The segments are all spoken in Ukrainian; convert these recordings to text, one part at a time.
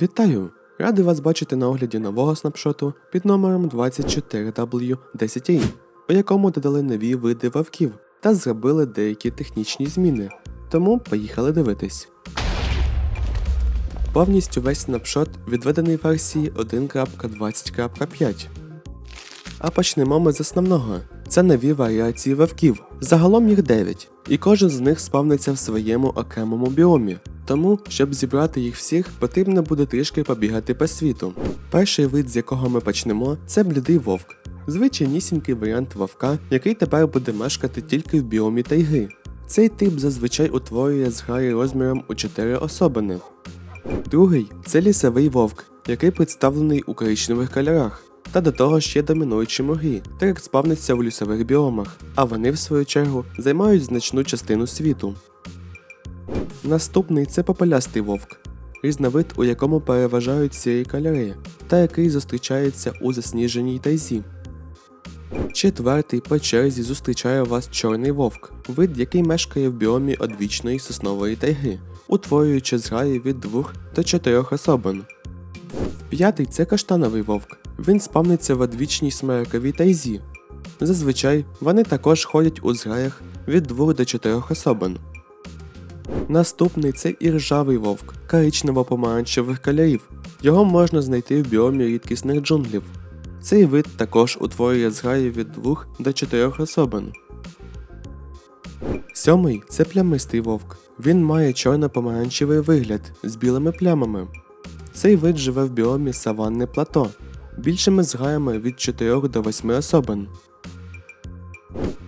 Вітаю! Радий вас бачити на огляді нового снапшоту під номером 24W10i, у якому додали нові види вовків та зробили деякі технічні зміни. Тому поїхали дивитись. Повністю весь снапшот відведений версії 1.20.5. А почнемо ми з основного. Це нові варіації вовків. Загалом їх 9, і кожен з них спавниться в своєму окремому біомі. Тому, щоб зібрати їх всіх, потрібно буде трішки побігати по світу. Перший вид, з якого ми почнемо, це блідий вовк. Звичайнісінький варіант вовка, який тепер буде мешкати тільки в біомі тайги. Цей тип зазвичай утворює зграї розміром у 4 особини. Другий це лісовий вовк, який представлений у коричневих кольорах. Та до того ж є домінуючі моги, так як спавниться в лісових біомах, а вони, в свою чергу, займають значну частину світу. Наступний це попелястий вовк, різновид, у якому переважають сірі кольори, та який зустрічається у засніженій тайзі. Четвертий по черзі зустрічає вас чорний вовк, вид, який мешкає в біомі одвічної соснової тайги, утворюючи зграї від 2 до 4 особин. П'ятий це каштановий вовк. Він спавниться в одвічній смерековій тайзі. Зазвичай вони також ходять у зграях від 2 до 4 особин. Наступний це іржавий вовк коричнево-помаранчевих кольорів. Його можна знайти в біомі рідкісних джунглів. Цей вид також утворює зграї від 2 до 4 особин. Сьомий це плямистий вовк. Він має чорно-помаранчевий вигляд з білими плямами. Цей вид живе в біомі саванне плато, більшими зграями від 4 до 8 особин.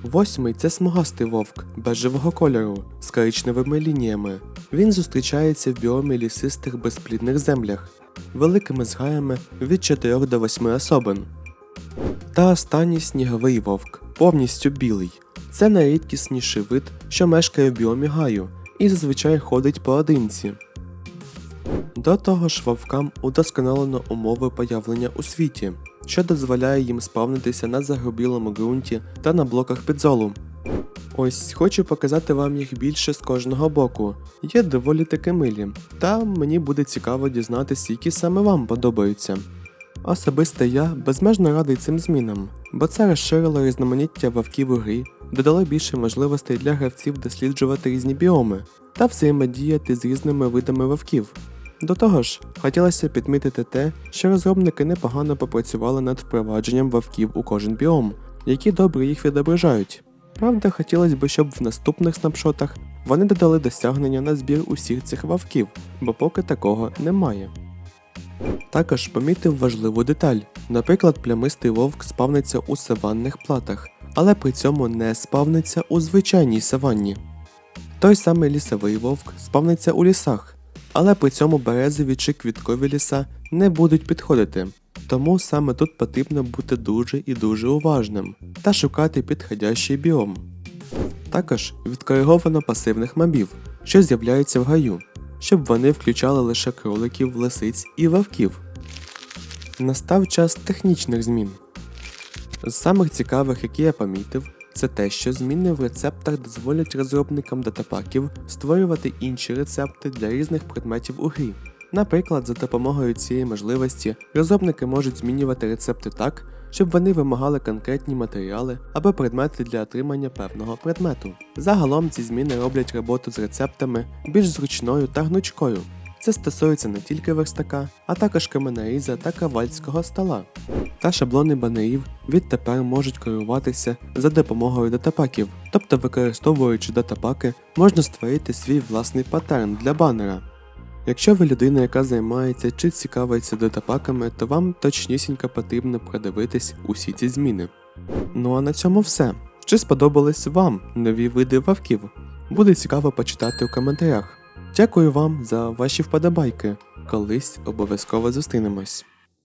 Восьмий це смугастий вовк бежевого кольору з коричневими лініями. Він зустрічається в біомі лісистих безплідних землях, великими зграями від 4 до 8 особин. Та останній сніговий вовк, повністю білий. Це найрідкісніший вид, що мешкає в біомі гаю і зазвичай ходить поодинці. До того ж, вовкам удосконалено умови появлення у світі, що дозволяє їм спавнитися на загрубілому ґрунті та на блоках підзолу. Ось хочу показати вам їх більше з кожного боку. Є доволі таки милі, та мені буде цікаво дізнатися, які саме вам подобаються. Особисто я безмежно радий цим змінам, бо це розширило різноманіття вовків у грі, додало більше можливостей для гравців досліджувати різні біоми та взаємодіяти з різними видами вовків. До того ж, хотілося підмітити те, що розробники непогано попрацювали над впровадженням вовків у кожен біом, які добре їх відображають. Правда, хотілося б, щоб в наступних снапшотах вони додали досягнення на збір усіх цих вовків, бо поки такого немає. Також помітив важливу деталь. Наприклад, плямистий вовк спавниться у саванних платах, але при цьому не спавниться у звичайній саванні. Той самий лісовий вовк спавниться у лісах, але при цьому березові чи квіткові ліса не будуть підходити. Тому саме тут потрібно бути дуже і дуже уважним та шукати підходящий біом. Також відкориговано пасивних мобів, що з'являються в гаю, щоб вони включали лише кроликів, лисиць і вовків. Настав час технічних змін. З самих цікавих, які я помітив, це те, що зміни в рецептах дозволять розробникам датапаків створювати інші рецепти для різних предметів у грі. Наприклад, за допомогою цієї можливості розробники можуть змінювати рецепти так, щоб вони вимагали конкретні матеріали або предмети для отримання певного предмету. Загалом ці зміни роблять роботу з рецептами більш зручною та гнучкою. Це стосується не тільки верстака, а також каменоріза та кавальського стола. Та шаблони банерів відтепер можуть керуватися за допомогою датапаків, тобто використовуючи датапаки, можна створити свій власний паттерн для банера. Якщо ви людина, яка займається чи цікавиться датапаками, то вам точнісінько потрібно продивитись усі ці зміни. Ну а на цьому все. Чи сподобались вам нові види вавків? Буде цікаво почитати у коментарях. Дякую вам за ваші вподобайки. Колись обов'язково зустрінемось.